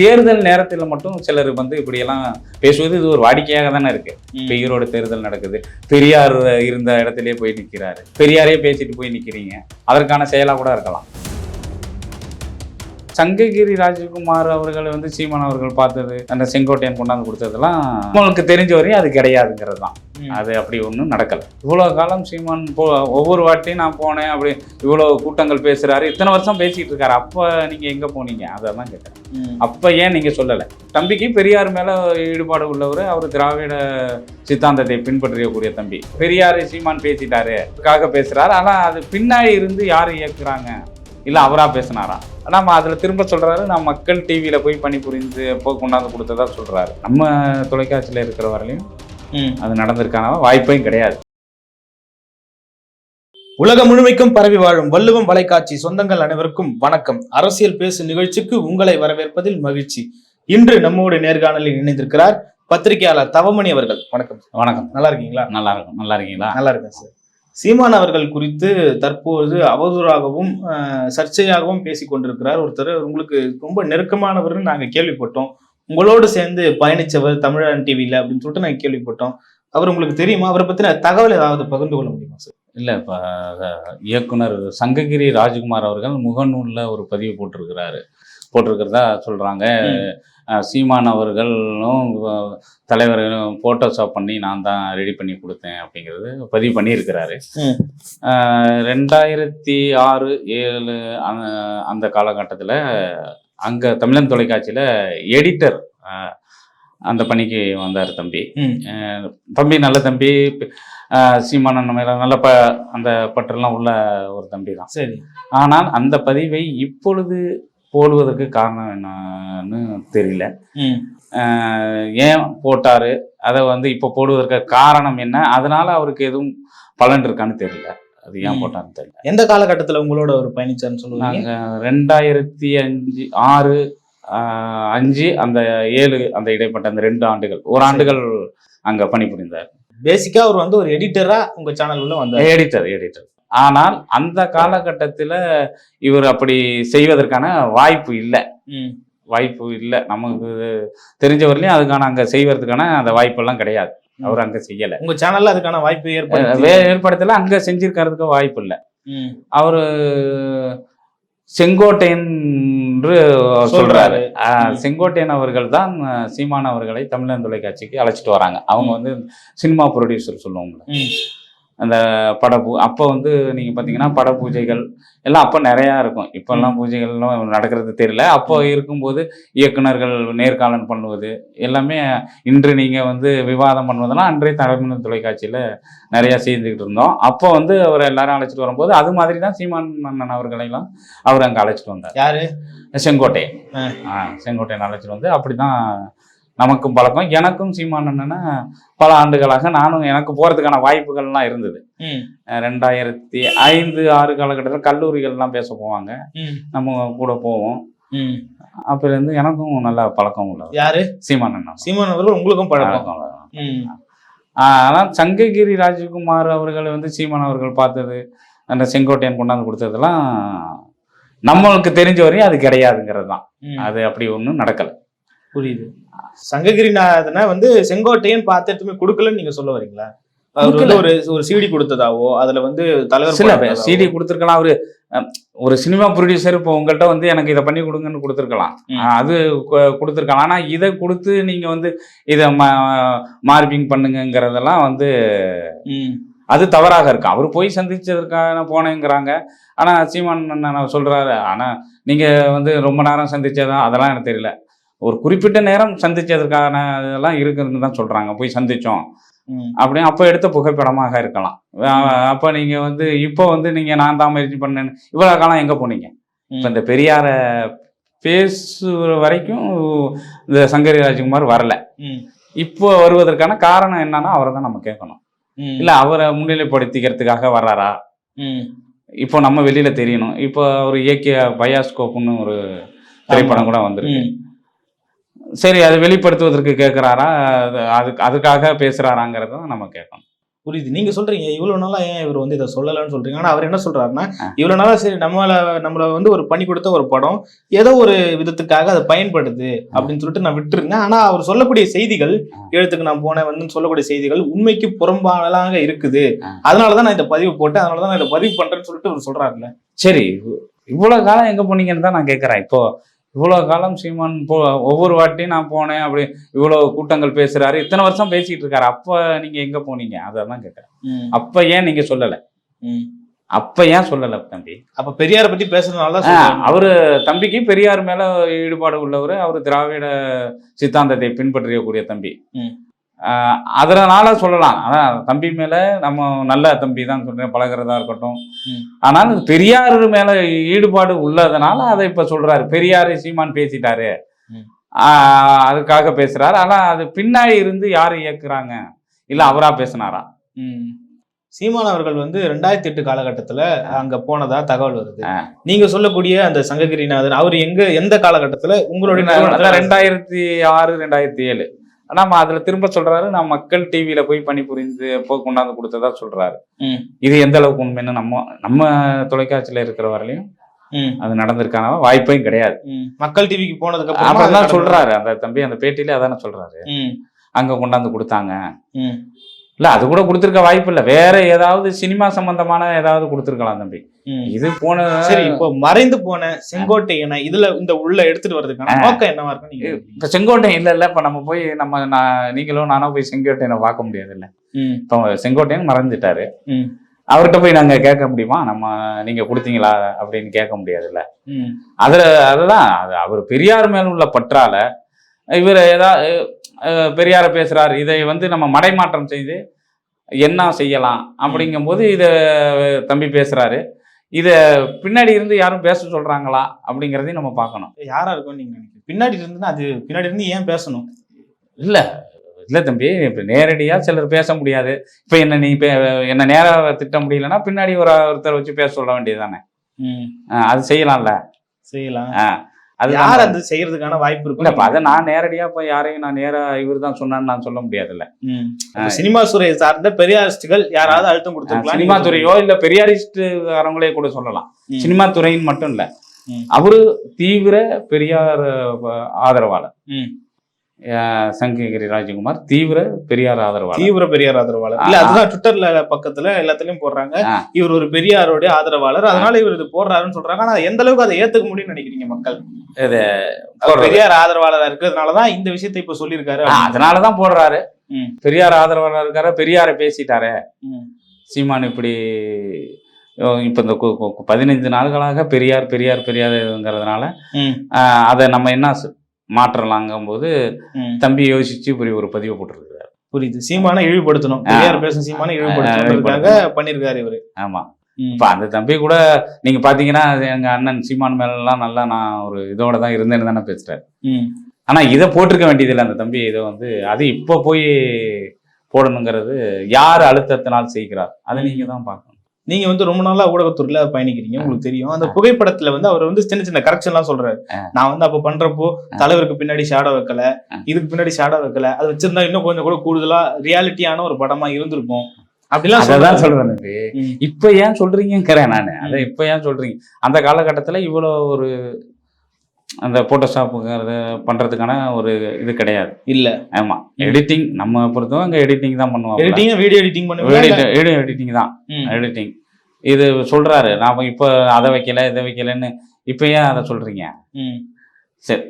தேர்தல் நேரத்தில் மட்டும் சிலர் வந்து இப்படியெல்லாம் பேசுவது இது ஒரு வாடிக்கையாக தானே இருக்கு. இப்போ ஈரோடு தேர்தல் நடக்குது. பெரியார் இருந்த இடத்திலே போய் நிற்கிறாரு பெரியாரே பேசிட்டு போய் நிற்கிறீங்க அதற்கான செயலாக கூட இருக்கலாம். சங்ககிரி ராஜகுமார் அவர்களை வந்து சீமான் அவர்கள் பார்த்தது அந்த செங்கோட்டையன் கொண்டாந்து கொடுத்ததெல்லாம் உங்களுக்கு தெரிஞ்ச வரையும் அது கிடையாதுங்கிறது தான் அது அப்படி ஒன்றும் நடக்கலை. இவ்வளோ காலம் சீமான் போ ஒவ்வொரு வாட்டியும் நான் போனேன் அப்படி இவ்வளோ கூட்டங்கள் பேசுகிறாரு இத்தனை வருஷம் பேசிகிட்டு இருக்காரு. அப்போ நீங்கள் எங்கே போனீங்க? அதை தான் கேட்குறேன் அப்போ ஏன் நீங்கள் சொல்லலை? தம்பிக்கு பெரியார் மேலே ஈடுபாடு உள்ளவர் அவர் திராவிட சித்தாந்தத்தை பின்பற்றக்கூடிய தம்பி. பெரியார் சீமான் பேசிட்டாரு அதுக்காக பேசுகிறாரு ஆனால் அது பின்னாடி இருந்து யார் இயக்குறாங்க? இல்லை அவரா பேசினாரா? நம்ம அதில் திரும்ப சொல்கிறாரு நான் மக்கள் டிவியில் போய் பணிபுரிந்து போ கொண்டாந்து கொடுத்ததா சொல்கிறாரு நம்ம தொலைக்காட்சியில் இருக்கிற வரையிலையும் அது நடந்திருக்கான வாய்ப்பையும் கிடையாது. உலகம் முழுமைக்கும் பரவி வாழும் வள்ளுவம் வலைக்காட்சி சொந்தங்கள் அனைவருக்கும் வணக்கம். அரசியல் பேசு நிகழ்ச்சிக்கு உங்களை வரவேற்பதில் மகிழ்ச்சி. இன்று நம்மோடு நேர்காணலில் இணைந்திருக்கிறார் பத்திரிகையாளர் தவமணி அவர்கள். வணக்கம். வணக்கம். நல்லா இருக்கீங்களா? நல்லா இருக்கும். நல்லா இருக்கீங்களா? நல்லா இருக்கேன் சார். சீமான் அவர்கள் குறித்து தற்போது அவதூறாகவும் சர்ச்சையாகவும் பேசிக் கொண்டிருக்கிறார். ஒருத்தர் உங்களுக்கு ரொம்ப நெருக்கமானவர்னு நாங்க கேள்விப்பட்டோம். உங்களோடு சேர்ந்து பயணிச்சவர் தமிழன் டிவியில அப்படின்னு சொல்லிட்டு நாங்க கேள்விப்பட்டோம். அவர் உங்களுக்கு தெரியுமா? அவரை பத்தின தகவல் ஏதாவது பகிர்ந்து கொள்ள முடியுமா சார்? இல்லை இப்போ இயக்குனர் சங்ககிரி ராஜ்குமார் அவர்கள் முகநூலில் ஒரு பதிவு போட்டிருக்கிறாரு. போட்டிருக்கிறதா சொல்கிறாங்க சீமான் அவர்களும் தலைவர்களும் ஃபோட்டோஷாப் பண்ணி நான் தான் ரெடி பண்ணி கொடுத்தேன் அப்படிங்கிறது பதிவு பண்ணியிருக்கிறாரு. ரெண்டாயிரத்தி ஆறு ஏழு அந்த காலகட்டத்தில் அங்கே தமிழன் தொலைக்காட்சியில் எடிட்டர் அந்த பணிக்கு வந்தார் தம்பி. தம்பி நல்ல தம்பி. சீமானன் மேல நல்ல ப அந்த பற்றெல்லாம் உள்ள ஒரு தம்பி தான் சரி. ஆனால் அந்த பதிவை இப்பொழுது போடுவதற்கு காரணம் என்னன்னு தெரியல. ஏன் போட்டாரு? அதை வந்து இப்போ போடுவதற்கு காரணம் என்ன? அதனால அவருக்கு எதுவும் பலன் இருக்கான்னு தெரியல. அது ஏன். போட்டான்னு தெரியல. எந்த காலகட்டத்துல உங்களோட ஒரு பயணிச்சார்னு சொல்லுவீங்க? ரெண்டாயிரத்தி அஞ்சு ஆறு அஞ்சு அந்த ஏழு அந்த இடைப்பட்ட அந்த ரெண்டு ஆண்டுகள். ஒரு ஆண்டுகள் அங்க பணிபுரிந்தார். பேசிக்கா அவர் வந்து ஒரு எடிட்டரா உங்க சேனல் உள்ள வந்தார். எடிட்டர் எடிட்டர் ஆனால் அந்த காலகட்டத்தில் இவர் அப்படி செய்வதற்கான வாய்ப்பு இல்லை. வாய்ப்பு இல்லை. நமக்கு தெரிஞ்சவரையிலையும் அதுக்கான அங்கே செய்வதற்கான அந்த வாய்ப்பெல்லாம் கிடையாது. அவர் அங்கே செய்யலை. உங்க சேனல்ல அதுக்கான வாய்ப்பு ஏற்படுத்தி ஏற்படுத்தல அங்கே செஞ்சிருக்கிறதுக்கு வாய்ப்பு இல்லை. அவர் செங்கோட்டையன் என்று சொல்றாரு. செங்கோட்டையன் அவர்கள் தான் சீமான் அவர்களை தமிழன் தொலைக்காட்சிக்கு அழைச்சிட்டு வராங்க. அவங்க வந்து சினிமா ப்ரொடியூசர் சொல்லுவாங்க. அந்த பட பூ அப்போ வந்து நீங்கள் பார்த்தீங்கன்னா பட பூஜைகள் எல்லாம் அப்போ நிறையா இருக்கும். இப்போல்லாம் பூஜைகள்லாம் நடக்கிறது தெரியல. அப்போ இருக்கும்போது இயக்குனர்கள் நேர்காணல் பண்ணுவது எல்லாமே இன்று நீங்கள் வந்து விவாதம் பண்ணுவதெல்லாம் அன்றைய தமிழ் தொலைக்காட்சியில் நிறையா செய்துக்கிட்டு இருந்தோம். அப்போ வந்து அவர் எல்லாரும் அழைச்சிட்டு வரும்போது அது மாதிரி தான் சீமான் மன்னன் அவர்களைலாம் அவர் அங்கே அழைச்சிட்டு வந்தார். யாரு? செங்கோட்டை ஆ. ஆ செங்கோட்டையன் அழைச்சிட்டு வந்து அப்படி தான் நமக்கும் பழக்கம். எனக்கும் சீமான் அண்ணனை பல ஆண்டுகளாக நானும் எனக்கு போகிறதுக்கான வாய்ப்புகள்லாம் இருந்தது. ரெண்டாயிரத்தி ஐந்து ஆறு காலகட்டத்தில் கல்லூரிகள்லாம் பேச போவாங்க. நம்ம கூட போவோம். அப்போலேருந்து எனக்கும் நல்ல பழக்கம் உள்ளது. யாரு? சீமான் அண்ணன். சீமான் அவர்கள் உங்களுக்கும் பழக்கம். ஆனால் சங்ககிரி ராஜகுமார் அவர்களை வந்து சீமான் அவர்கள் பார்த்தது அந்த செங்கோட்டையன் கொண்டாந்து கொடுத்ததெல்லாம் நம்மளுக்கு தெரிஞ்ச வரையும் அது கிடையாதுங்கிறது தான். அது அப்படி ஒன்றும் நடக்கலை. புரியுது. சங்ககிரிநாதனை வந்து செங்கோட்டையன் பார்த்து எடுத்துமே கொடுக்கலன்னு நீங்க சொல்ல வரீங்களா? ஒரு ஒரு சிடி கொடுத்ததாவோ அதுல வந்து தலைவர் சில. சிடி கொடுத்துருக்கலாம். அவரு ஒரு சினிமா ப்ரொடியூசர் இப்போ உங்கள்கிட்ட வந்து எனக்கு இதை பண்ணி கொடுங்கன்னு கொடுத்துருக்கலாம். அது கொடுத்துருக்கலாம். ஆனால் இதை கொடுத்து நீங்கள் வந்து இதை மார்பிங் பண்ணுங்கங்கிறதெல்லாம் வந்து. அது தவறாக இருக்கும் அவர் போய் சந்திச்சதற்கான போனேங்கிறாங்க. ஆனால் சீமான் அண்ணன் சொல்கிறாரு ஆனால் நீங்கள் வந்து ரொம்ப நேரம் சந்திச்சதா அதெல்லாம் எனக்கு தெரியல. ஒரு குறிப்பிட்ட நேரம் சந்திச்சதற்கான இதெல்லாம் இருக்குதுன்னு தான் சொல்கிறாங்க போய் சந்திச்சோம். அப்படின்னு அப்போ எடுத்த புகைப்படமாக இருக்கலாம். அப்போ நீங்கள் வந்து இப்போ வந்து நீங்கள் நான் தான் முயற்சி பண்ணேன்னு இவ்வளோ காலம் எங்கே போனீங்க? இப்போ இந்த பெரியாரை பேசுகிற வரைக்கும் இந்த சங்கரி ராஜ்குமார் வரல. இப்போ வருவதற்கான காரணம் என்னன்னா அவரை தான் நம்ம கேட்கணும். இல்லை அவரை முன்னிலைப்படுத்திக்கிறதுக்காக வர்றாரா. இப்போ நம்ம வெளியில தெரியணும். இப்போ அவர் இயக்கிய பயாஸ்கோப்னு ஒரு திரைப்படம் கூட வந்திருக்கு. சரி அதை வெளிப்படுத்துவதற்கு கேட்குறாரா? அதுக்கு அதுக்காக பேசுறாராங்கிறத நம்ம கேட்கணும். புரியுது. நீங்க சொல்றீங்க இவ்வளவு நாளா ஏன் இவர் வந்து இதை சொல்லலன்னு சொல்றீங்க? ஆனா அவர் என்ன சொல்றாருன்னா. இவ்வளவு நாளா சரி நம்மள நம்மள வந்து ஒரு பண்ணி கொடுத்த ஒரு படம் ஏதோ ஒரு விதத்துக்காக அது பயன்படுது அப்படின்னு சொல்லிட்டு நான் விட்டுருங்க ஆனா அவர் சொல்லக்கூடிய செய்திகள். எழுத்துக்கு நான் போனேன் வந்து சொல்லக்கூடிய செய்திகள் உண்மைக்கு புறம்பானலாக இருக்குது. அதனாலதான் நான் இந்த பதிவு போட்டேன். அதனாலதான் நான் இதை பதிவு பண்றேன்னு சொல்லிட்டு அவர் சொல்றாருல்ல. சரி இவ்வளவு காலம் எங்க போனீங்கன்னு தான் நான் கேட்கறேன். இப்போ இவ்வளவு காலம் சீமான் போ ஒவ்வொரு வாட்டியும் நான் போனேன் அப்படி இவ்வளவு கூட்டங்கள் பேசுறாரு. இத்தனை வருஷம் பேசிட்டு இருக்காரு. அப்ப நீங்க எங்க போனீங்க? அதை தான் கேட்கறேன் அப்ப ஏன் நீங்க சொல்லல. அப்ப ஏன் சொல்லல தம்பி? அப்ப பெரியார பத்தி பேசுறதுனால. அவரு தம்பிக்கு பெரியார் மேல ஈடுபாடு உள்ளவர். அவர் திராவிட சித்தாந்தத்தை பின்பற்றக்கூடிய தம்பி. அதனால சொல்லலாம். அதான் தம்பி மேல நம்ம நல்ல தம்பி தான் சொல்றேன் பழகிறதா இருக்கட்டும். ஆனால் பெரியார் மேல ஈடுபாடு உள்ளதுனால அதை இப்ப சொல்றாரு. பெரியார் சீமான் பேசிட்டாரு. அதுக்காக பேசுறாரு. ஆனா அது பின்னாடி இருந்து யாரு இயக்குறாங்க? இல்ல அவரா பேசினாரா. சீமான் அவர்கள் வந்து ரெண்டாயிரத்தி எட்டு காலகட்டத்துல அங்க போனதா தகவல் வருது. நீங்க சொல்லக்கூடிய அந்த சங்ககிரிநாதன் அவர் எங்க எந்த காலகட்டத்துல உங்களுடைய ரெண்டாயிரத்தி ஆறு ரெண்டாயிரத்தி ஏழு. ஆனா அதுல திரும்ப சொல்றாரு நான் மக்கள் டிவியில போய் பணிபுரிந்து போ கொண்டாந்து கொடுத்ததா சொல்றாரு. இது எந்த அளவுக்கு உண்மைன்னு நம்ம நம்ம தொலைக்காட்சியில இருக்கிற வரையிலும் ம். அது நடந்திருக்கான வாய்ப்பையும் கிடையாது. மக்கள் டிவிக்கு போனதுக்கு அப்புறம் தான் சொல்றாரு அந்த தம்பி அந்த பேட்டியில அதானே சொல்றாரு. அங்க கொண்டாந்து கொடுத்தாங்க. இல்ல அது கூட கொடுத்திருக்க வாய்ப்பு இல்ல வேற ஏதாவது சினிமா சம்பந்தமான ஏதாவது கொடுத்திருக்கலாம் தம்பி. இது போன சரி இப்போ மறைந்து போன செங்கோட்டையனை இதுல இந்த உள்ள எடுத்துட்டு வர்றதுக்கான. நோக்கம் என்னவா இருக்கும்? இப்ப செங்கோட்டையன் இல்ல இல்ல இப்ப நம்ம போய் நம்ம நான் நீங்களும் நானும் போய் செங்கோட்டையனை பார்க்க முடியாது இல்ல. இப்போ செங்கோட்டையன் மறந்துட்டாரு ம். அவர்கிட்ட போய் நாங்க கேட்க முடியுமா நம்ம நீங்க கொடுத்தீங்களா அப்படின்னு கேட்க முடியாதுல்ல. அதுல அதுதான் அது அவர் பெரியார் மேல உள்ள பற்றால இவர் ஏதாவது பெரியார பேசுறாரு இதை வந்து நம்ம மடைமாற்றம் செய்து என்ன செய்யலாம் அப்படிங்கும்போது இத தம்பி பேசுறாரு. இத பின்னாடி இருந்து யாரும் பேச சொல்றாங்களா அப்படிங்கறதையும் நம்ம பார்க்கணும். யாரா இருக்கும் நீங்க நினைக்கிறீங்க? பின்னாடி இருந்துன்னா அது பின்னாடி இருந்து ஏன் பேசணும்? இல்ல இல்ல தம்பி இப்ப நேரடியா சிலர் பேச முடியாது. இப்ப என்ன நீ என்ன நேரா திட்ட முடியலன்னா பின்னாடி ஒரு ஒருத்தர் வச்சு பேச சொல்ல வேண்டியதுதானே? ம். அஹ் அது செய்யலாம்ல? செய்யலாம். அஹ் அது யார் அது செய்யறதுக்கான வாய்ப்பு இல்ல இப்ப இருக்கும் அதை நான் நேரடியா போய் யாரையும் நான் நேரா இவர் தான் சொன்னான்னு நான் சொல்ல முடியாதுல்ல. சினிமா துறையை சார்ந்த பெரியாரிஸ்டுகள் யாராவது அழுத்தம் கொடுத்துருக்கலாம் சினிமா துறையோ இல்ல பெரியாரிஸ்ட்காரங்களே கூட சொல்லலாம். சினிமா துறைன்னு மட்டும் இல்ல. அவரு தீவிர பெரியார் ஆதரவாளர். சங்ககிரி ராஜகுமார் தீவிர பெரியார் ஆதரவாளர். தீவிர பெரியார் ஆதரவாளர். இல்ல அதுதான் ட்விட்டர்ல பக்கத்துல எல்லாத்துலயும் போடுறாங்க. இவர் ஒரு பெரியாரோட ஆதரவாளர். அதனால இவர் இது போடுறாருன்னு சொல்றாங்க. ஆனா எந்த அளவுக்கு அதை ஏத்துக்க முடியும்னு நினைக்கிறீங்க மக்கள்? போடுறது. பெரியார் ஆதரவாளரா இருக்கிறதுனாலதான் இந்த விஷயத்தை இப்ப சொல்லியிருக்காரு அதனாலதான் போடுறாரு. பெரியார் ஆதரவாளர் இருக்காரு? பெரியாரை பேசிட்டாரே. சீமான் இப்படி இப்ப இந்த பதினைந்து நாள்களாக பெரியார் பெரியார் பெரியாருங்கிறதுனால அதை நம்ம என்ன ச- மாற்றலாங்கும் போது ம். தம்பி யோசிச்சு இப்படி ஒரு பதிவு போட்டிருக்காரு புரியுது. சீமான இழிவுபடுத்தணும். பெரியார் பேசும் சீமான ஆ, இழிவுபடுத்தணுன்றதுக்காக பண்ணிருக்காரு இவரு. ஆமா. இப்ப அந்த தம்பி கூட நீங்க பாத்தீங்கன்னா எங்க அண்ணன் சீமான் மேல எல்லாம் நல்லா நான் ஒரு இதோட தான் இருந்தேன்னு தானே பேசுறாரு. ஆனா இதை போட்டிருக்க வேண்டியதில்லை அந்த தம்பி. இதை வந்து அது இப்ப போய் போடணுங்கிறது யார் அழுத்தத்தினால் செய்கிறார்? அதை நீங்க தான் பார்க்கணும். நீங்க வந்து ரொம்ப நாளா ஊடகத்துறையில பயணிக்கிறீங்க உங்களுக்கு தெரியும். அந்த புகைப்படத்துல வந்து அவர் வந்து சின்ன சின்ன கரெக்ஷன் எல்லாம் சொல்றாரு. நான் வந்து அப்ப பண்றப்போ தலைவருக்கு பின்னாடி ஷேடோ வைக்கல. இதுக்கு பின்னாடி ஷேடோ வைக்கல. அது வச்சிருந்தா இன்னும் கொஞ்சம் கூட கூடுதலா ரியாலிட்டியான ஒரு படமா இருந்திருக்கும். அப்படிலாம் அதான். சொல்றேன். இப்ப. ஏன் சொல்றீங்கிறேன் நானு. அதை இப்ப ஏன் சொல்றீங்க? அந்த காலகட்டத்துல இவ்வளவு ஒரு அந்த போட்டோஷாப்புங்கிறது பண்றதுக்கான ஒரு இது கிடையாது. இல்ல. ஆமா. ம். எடிட்டிங் நம்ம பொறுத்தவரை அங்க எடிட்டிங் தான் பண்ணுவாங்க. எடிட்டிங் வீடியோ எடிட்டிங் பண்ணுவீங்க வீடியோ எடிட்டிங் தான். எடிட்டிங் இது சொல்றாரு. நாம இப்போ அதை வைக்கல இதை வைக்கலன்னு இப்போ ஏன் அதை சொல்றீங்க? ம். சரி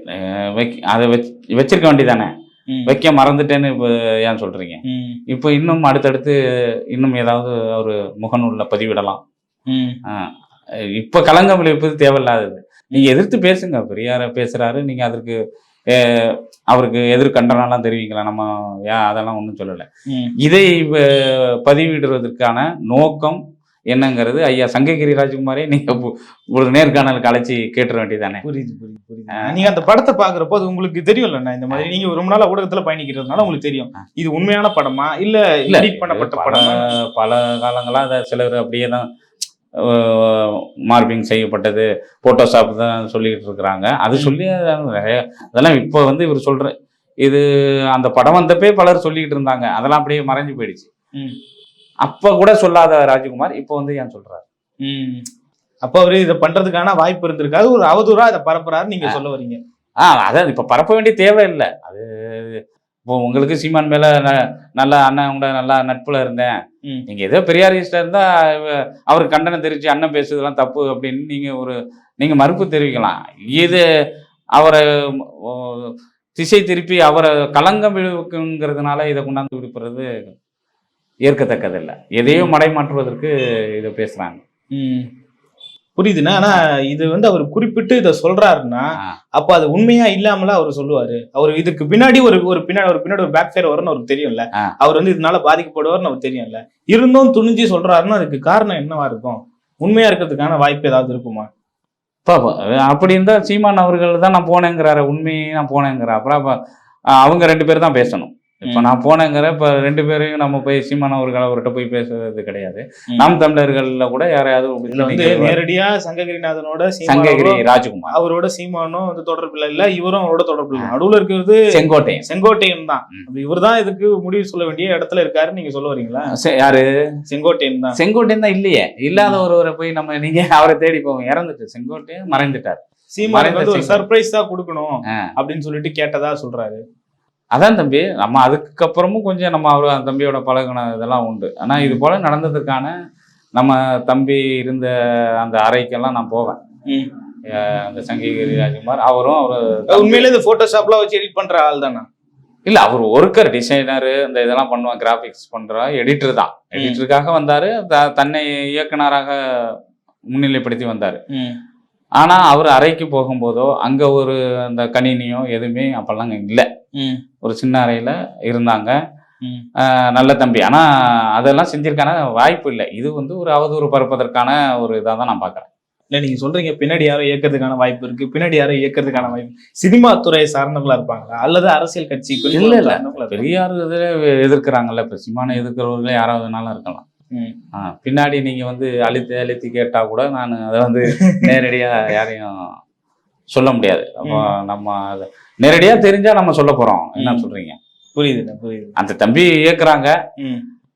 வைக்க அதை வச் வச்சிருக்க வேண்டியதானே. வைக்க மறந்துட்டேன்னு இப்போ ஏன் சொல்றீங்க? ம். இப்போ இன்னும் அடுத்தடுத்து இன்னும் ஏதாவது ஒரு முகநூல்ல பதிவிடலாம். இப்போ களங்கம் விளைவிப்பது தேவையில்லாதது. நீங்க எதிர்த்து பேசுங்க. பெரியார பேசுறாரு. நீங்க அதற்கு அவருக்கு எதிர் கண்டனம்லாம் தெரிவிக்கலாம் நம்ம ஏன் அதெல்லாம் ஒன்றும் சொல்லலை. இதை பதிவிடுவதற்கான நோக்கம் என்னங்கிறது ஐயா சங்ககிரி ராஜகுமாரே நீங்க ஒரு நேர்காணலுக்கு அழைச்சி கேட்டுற வேண்டியதானே புரியுது புரியுது புரியுது. நீங்க அந்த படத்தை பாக்குறப்போ அது உங்களுக்கு தெரியும்ல இந்த மாதிரி நீங்க ரொம்ப நாளா ஊடகத்துல பயணிக்கிறதுனால உங்களுக்கு தெரியும். இது உண்மையான படமா? இல்ல இல்ல, பண்ணப்பட்ட படமா? பல காலங்களா அதை சிலர் அப்படியே தான் மார்பிங் செய்யப்பட்டது போட்டோஷாப் தான் சொல்லிட்டு இருக்கிறாங்க. அது. சொல்லி அது நிறைய அதெல்லாம் இப்போ வந்து இவர் சொல்ற இது அந்த படம் வந்தப்பே பலர் சொல்லிக்கிட்டு இருந்தாங்க. அதெல்லாம் அப்படியே மறைஞ்சு போயிடுச்சு. அப்ப கூட சொல்லாத ராஜ்குமார் இப்போ வந்து ஏன் சொல்றாரு? ம். அப்ப அவரு இதை பண்றதுக்கான வாய்ப்பு இருந்திருக்காது ஒரு அவதூறா இதை பரப்புறாரு நீங்க சொல்ல வரீங்க. ஆ அதான் இப்ப பரப்ப வேண்டிய தேவை இல்லை அது இப்போ உங்களுக்கு சீமான் மேல ந- நல்லா அண்ணன் கூட நல்லா நட்புல இருந்தேன். நீங்க ஏதோ பெரியாரிஸ்டா இருந்தா அவர் கண்டனம் தெரிவிச்சு அண்ணன் பேசுறதெல்லாம் தப்பு அப்படின்னு நீங்க ஒரு நீங்க மறுப்பு தெரிவிக்கலாம். இது அவரை திசை திருப்பி அவரை களங்கம் விழுவுக்குங்கிறதுனால இதை கொண்டாந்து விடுப்புறது ஏற்கத்தக்கதில்லை. எதையும் மடைமாற்றுவதற்கு இதை பேசுறாங்க. ம். புரியுதுண்ணா ஆனா இது வந்து அவர் குறிப்பிட்டு இதை சொல்றாருன்னா. அப்ப அது உண்மையா இல்லாமல அவர் சொல்லுவாரு? அவர் இதுக்கு பின்னாடி ஒரு ஒரு பின்னாடி ஒரு பின்னாடி ஒரு பேக் ஃபேர் வரும்னு அவருக்கு தெரியும்ல. அவர் வந்து இதனால பாதிக்கப்படுவார்னு அவருக்கு தெரியும்ல? இருந்தும் துணிஞ்சு சொல்றாருன்னா அதுக்கு காரணம் என்னவா இருக்கும்? உண்மையா இருக்கிறதுக்கான வாய்ப்பு ஏதாவது இருக்குமா? பாப்போம் அப்படி இருந்தா சீமான் அவர்கள் தான் நான் போனேங்கிறாரு உண்மையை நான் போனேங்கிறா அப்புறம் அவங்க ரெண்டு பேரும் தான் பேசணும். இப்ப. நான் போனேங்கிற இப்ப ரெண்டு பேரையும் நம்ம போய் சீமான் அவர்கள் அவர்கிட்ட போய் பேசுறது கிடையாது. நாம் தமிழர்கள்ல கூட யாரையாவது வந்து நேரடியா சங்ககிரிநாதனோட சங்ககிரி ராஜ்குமார். அவரோட சீமானும் வந்து தொடர்பு இல்ல. இவரும் அவரோட தொடர்பு இல்லை. நடுவுல இருக்கிறது செங்கோட்டையன். செங்கோட்டையன் தான். இவர் தான் இதுக்கு முடிவு சொல்ல வேண்டிய இடத்துல இருக்காருன்னு நீங்க சொல்ல வரீங்களா? யாரு? செங்கோட்டையன் தான். செங்கோட்டையன் தான் இல்லையே. இல்லாத ஒருவரை போய் நம்ம நீங்க அவரை தேடி போவோம் இறந்துட்டு செங்கோட்டையன் மறைந்துட்டார். சீமானுக்கு வந்து ஒரு. சர்ப்ரைஸ் தான் கொடுக்கணும். அப்படின்னு சொல்லிட்டு கேட்டதா சொல்றாரு. அதான் தம்பி நம்ம அதுக்கப்புறமும் கொஞ்சம் நம்ம அவர் அந்த தம்பியோட பழகுன இதெல்லாம் உண்டு. ஆனா இது போல நடந்ததுக்கான நம்ம தம்பி இருந்த அந்த அறைக்கெல்லாம் நான் போவேன். அந்த சங்ககிரி ராஜ்குமார் அவரும் அவரு உண்மையிலே இந்த போட்டோஷாப்லாம் வச்சு எடிட் பண்ற ஆள் தானா? இல்ல அவர் ஒர்க்கர் டிசைனரு இந்த இதெல்லாம் பண்ணுவான் கிராபிக்ஸ் பண்ற எடிட்டர் தான். எடிட்டருக்காக வந்தாரு த- தன்னை இயக்குனராக முன்னிலைப்படுத்தி வந்தாரு. ஆனா அவர் அறைக்கு போகும்போதோ அங்க ஒரு அந்த கணினியோ எதுவுமே அப்பெல்லாம் அங்க இல்ல. ஒரு சின்ன அறையில இருந்தாங்க. நல்ல தம்பி. ஆனா அதெல்லாம் செஞ்சிருக்கான வாய்ப்பு இல்லை. இது வந்து ஒரு அவதூறு பரப்பதற்கான ஒரு இதாக தான் நான் பார்க்கறேன் இல்ல நீங்க சொல்றீங்க பின்னாடி யாரோ இயக்கிறதுக்கான வாய்ப்பு இருக்கு பின்னாடி யாரோ இயக்கிறதுக்கான வாய்ப்பு சினிமா துறை சார்ந்தவங்களா இருப்பாங்களா? அல்லது அரசியல் கட்சி இல்ல, இல்ல. பெரியார் இதுல எதிர்க்கிறாங்கல்ல இப்ப சிமான எதிர்க்கிறவங்களே யாராவது வேணாலும் இருக்கலாம். பின்னாடி நீங்க வந்து அழுத்தி அழுத்தி கேட்டா கூட நான் அதை வந்து நேரடியா யாரையும் சொல்ல முடியாது. அப்போ நம்ம அதை நேரடியா தெரிஞ்சா நம்ம சொல்ல போறோம். என்ன ம். சொல்றீங்க? புரியுதுண்ணா புரியுது. அந்த தம்பி இயக்குறாங்க.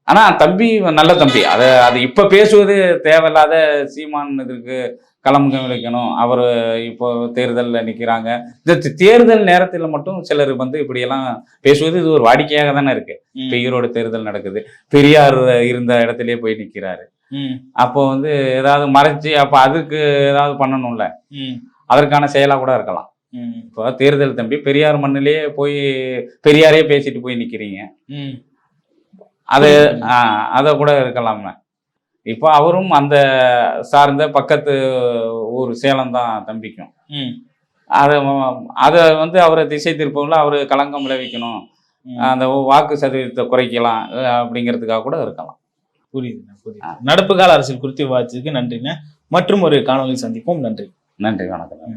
ம். ஆனா தம்பி நல்ல தம்பி அதை அது இப்ப பேசுவது தேவையில்லாத சீமான் இதற்கு களமுகம் விளைக்கணும் அவர் இப்போ தேர்தல்ல நிக்கிறாங்க இந்த தேர்தல் நேரத்தில் மட்டும் சிலர் வந்து இப்படியெல்லாம் பேசுவது இது ஒரு வாடிக்கையாக தானே இருக்கு. இப்ப ஈரோடு தேர்தல் நடக்குது பெரியார் இருந்த இடத்திலேயே போய் நிக்கிறாரு ம். அப்போ வந்து ஏதாவது மறைச்சு அப்ப அதுக்கு ஏதாவது பண்ணணும்ல. அதற்கான செயலா கூட இருக்கலாம். இப்போ தேர்தல் தம்பி பெரியார் மண்ணிலேயே போய் பெரியாரே பேசிட்டு போய் நிக்கிறீங்க ம். அது அதை கூட இருக்கலாமே இப்போ அவரும் அந்த சார்ந்த பக்கத்து ஊர் சேலம் தான் தம்பிக்கும். அதை அதை வந்து அவரை திசை திருப்பவில் அவர் களங்கம் விளைவிக்கணும். அந்த வாக்கு சதவீதத்தை குறைக்கலாம் அப்படிங்கிறதுக்காக கூட இருக்கலாம். புரியுதுண்ணா புரியுது. நடப்பு கால அரசியல் குறித்து விவாதிச்சதுக்கு நன்றிண்ணா மற்றும் ஒரு காணொலி சந்திப்போம். நன்றி. நன்றி வணக்கம்.